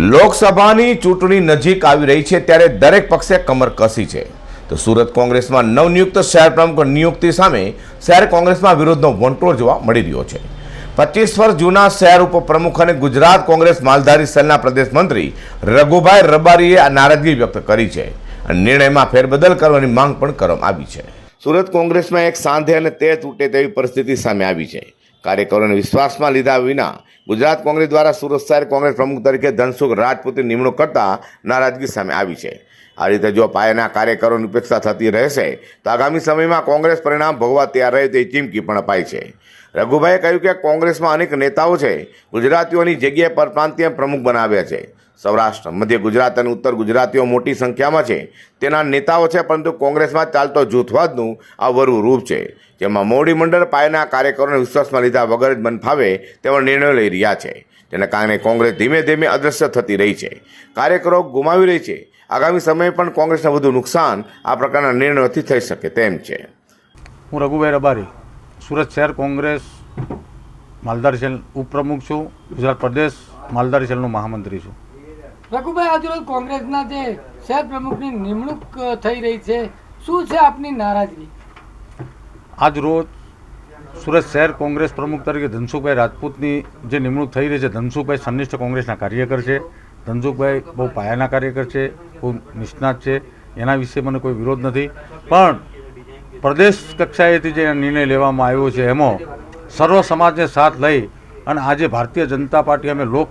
લોકસભાની ચૂંટણી નજીક આવી રહી છે ત્યારે દરેક પક્ષે કમર કસી છે. તો સુરત કોંગ્રેસમાં નવનિયુક્ત શહેર પ્રમુખ નિયુક્તિ સામે શહેર કોંગ્રેસમાં વિરોધનો વંટોળ જોવા મળી રહ્યો છે. પચીસ વર્ષ જૂના શહેર ઉપપ્રમુખ અને ગુજરાત કોંગ્રેસ માલધારી સેલના પ્રદેશ મંત્રી રઘુભાઈ રબારીએ આ નારાજગી વ્યક્ત કરી છે અને નિર્ણયમાં ફેરબદલ કરવાની માંગ પણ કરવામાં આવી છે. સુરત કોંગ્રેસમાં એક સાંધે અને તે તૂટે તેવી પરિસ્થિતિ સામે આવી છે. કાર્યકરોને વિશ્વાસમાં લીધા વિના ગુજરાત કોંગ્રેસ દ્વારા સુરત શહેર કોંગ્રેસ પ્રમુખ તરીકે ધનસુખ રાજપૂતની નિમણૂક કરતા નારાજગી સામે આવી છે. આ રીતે જો પાયાના કાર્યકરોની ઉપેક્ષા થતી રહેશે, તો આગામી સમયમાં કોંગ્રેસ પરિણામ ભોગવા તૈયાર રહે તે ચીમકી પણ અપાઈ છે. રઘુભાઈએ કહ્યું કે કોંગ્રેસમાં અનેક નેતાઓ છે, ગુજરાતીઓની જગ્યાએ પરપ્રાંતીય પ્રમુખ બનાવ્યા છે. સૌરાષ્ટ્ર, મધ્ય ગુજરાત અને ઉત્તર ગુજરાતીઓ મોટી સંખ્યામાં છે. તેના નેતાઓ છે, પરંતુ કોંગ્રેસમાં ચાલતો જૂથવાદનું આ વરુ રૂપ છે. જેમાં મોડી મંડળ પાયાના કાર્યકરોને વિશ્વાસમાં લીધા વગર જ મન ફાવે તેવા નિર્ણયો લઈ રહ્યા છે. તેના કારણે કોંગ્રેસ ધીમે ધીમે અદૃશ્ય થતી રહી છે. કાર્યકરો ગુમાવી રહી છે. આગામી સમયે પણ કોંગ્રેસને વધુ નુકસાન આ પ્રકારના નિર્ણયોથી થઈ શકે તેમ છે. હું રઘુભાઈ રબારી. સુરત શહેર કોંગ્રેસ માલદાર સેલ ઉપપ્રમુખ છું. ગુજરાત પ્રદેશ માલદાર સેલનો મહામંત્રી છું. રઘુભાઈ આજરોજ કોંગ્રેસના જે શહેર પ્રમુખની નિમણૂક થઈ રહી છે શું છે આપની નારાજગી? આજ રોજ સુરત શહેર કોંગ્રેસ પ્રમુખ તરીકે ધનસુખભાઈ રાજપૂતની જે નિમણૂક થઈ રહી છે ધનસુખભાઈ સંનિષ્ઠ કોંગ્રેસના કાર્યકર છે. ધનસુખભાઈ બહુ પાયાના કાર્યકર છે બહુ નિષ્ણાત છે. એના વિશે મને કોઈ વિરોધ નથી. પણ પ્રદેશ કક્ષાએથી જે નિર્ણય લેવામાં આવ્યો છે, એમાં સર્વ સમાજને સાથ લઈ અને આજે ભારતીય જનતા પાર્ટી અમે લોક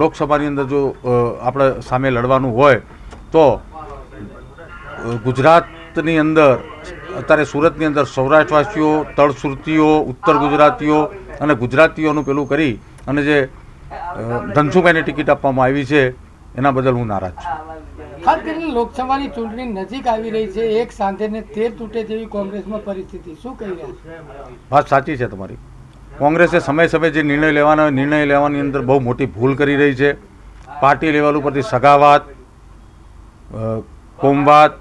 લોકસભાની અંદર જો આપણે સામે લડવાનું હોય, તો ગુજરાતની અંદર, અત્યારે સુરતની અંદર સૌરાષ્ટ્રવાસીઓ, તળસુરતીઓ, ઉત્તર ગુજરાતીઓ અને ગુજરાતીઓનું પેલું કરી અને જે ધનસુભાઈને ટિકિટ આપવામાં આવી છે, એના બદલ હું નારાજ છું. ખાસ કરીને લોકસભાની ચૂંટણી નજીક આવી રહી છે, એક સાંધે ને તેર તૂટે તેવી કોંગ્રેસમાં પરિસ્થિતિ. શું કહી રહ્યા વાત સાચી છે તમારી. કોંગ્રેસે સમય સમયે જે નિર્ણય લેવાના, નિર્ણય લેવાની અંદર બહુ મોટી ભૂલ કરી રહી છે. પાર્ટી લેવલ ઉપરથી સગાવાત કોમવાત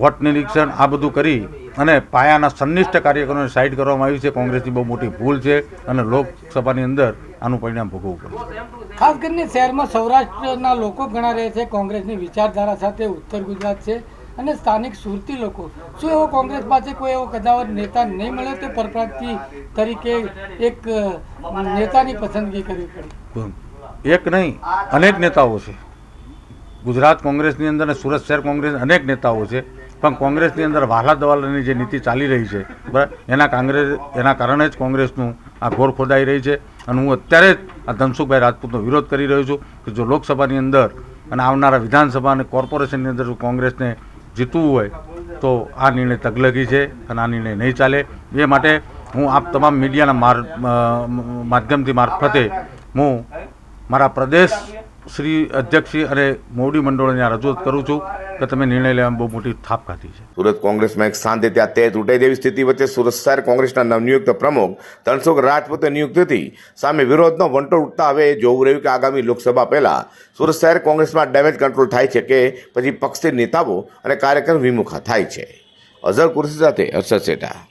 વોટ નિરીક્ષણ આ બધું કરી અને પાયાના સંનિષ્ઠ કાર્યકરોને સાઈડ કરવામાં આવી છે. કોંગ્રેસની બહુ મોટી ભૂલ છે અને લોકસભાની અંદર આનું પરિણામ ભોગવવું પડશે ખાસ કરીને શહેરમાં સૌરાષ્ટ્રના લોકો ઘણા રહે છે, કોંગ્રેસની વિચારધારા સાથે ઉત્તર ગુજરાત છે અને સ્થાનિક સુરતી લોકો. શું એવો કોંગ્રેસ પાસે કોઈ એવો કદાવર નેતા નહીં મળ્યો તે પરપ્રાંતિ તરીકે એક નેતાની પસંદગી કરવી પડી? એક નહીં, અનેક નેતાઓ છે. ગુજરાત કોંગ્રેસની અંદર અને સુરત શહેર કોંગ્રેસ અનેક નેતાઓ છે. પણ કોંગ્રેસની અંદર વાલા દવાલાની જે નીતિ ચાલી રહી છે, બરાબર? એના કોંગ્રેસ, એના કારણે જ કોંગ્રેસનું આ ઘોર ખોદાઈ રહી છે. અને હું અત્યારે જ આ ધનસુખભાઈ રાજપૂતનો વિરોધ કરી રહ્યો છું કે જો લોકસભાની અંદર અને આવનારા વિધાનસભા અને કોર્પોરેશનની અંદર જો કોંગ્રેસને જીતવું હોય, તો આ નિર્ણય તગલગી છે અને આ નિર્ણય નહીં ચાલે. એ માટે હું આપ તમામ મીડિયાના માર માધ્યમથી મારફતે હું મારા પ્રદેશ શ્રી અધ્યક્ષશ્રી અને મોવડી મંડળને આ રજૂઆત કરું છું કે તમે નિર્ણય લેવામાં બહુ મોટી થાપ ખાધી છે. સુરત કોંગ્રેસમાં એક સાંધે ત્યાં તે તૂટાઈ જેવી સ્થિતિ વચ્ચે સુરત શહેર કોંગ્રેસના નવનિયુક્ત પ્રમુખ ધનસુખ રાજપૂતે નિયુક્તિથી સામે વિરોધનો વંટોળ ઉઠતા હવે જોવું રહ્યું કે આગામી લોકસભા પહેલા સુરત શહેર કોંગ્રેસમાં ડેમેજ કંટ્રોલ થાય છે કે પછી પક્ષથી નેતાઓ અને કાર્યકર વિમુખા થાય છે. અઝર કુર્સી સાથે હર્ષદ શેઠા.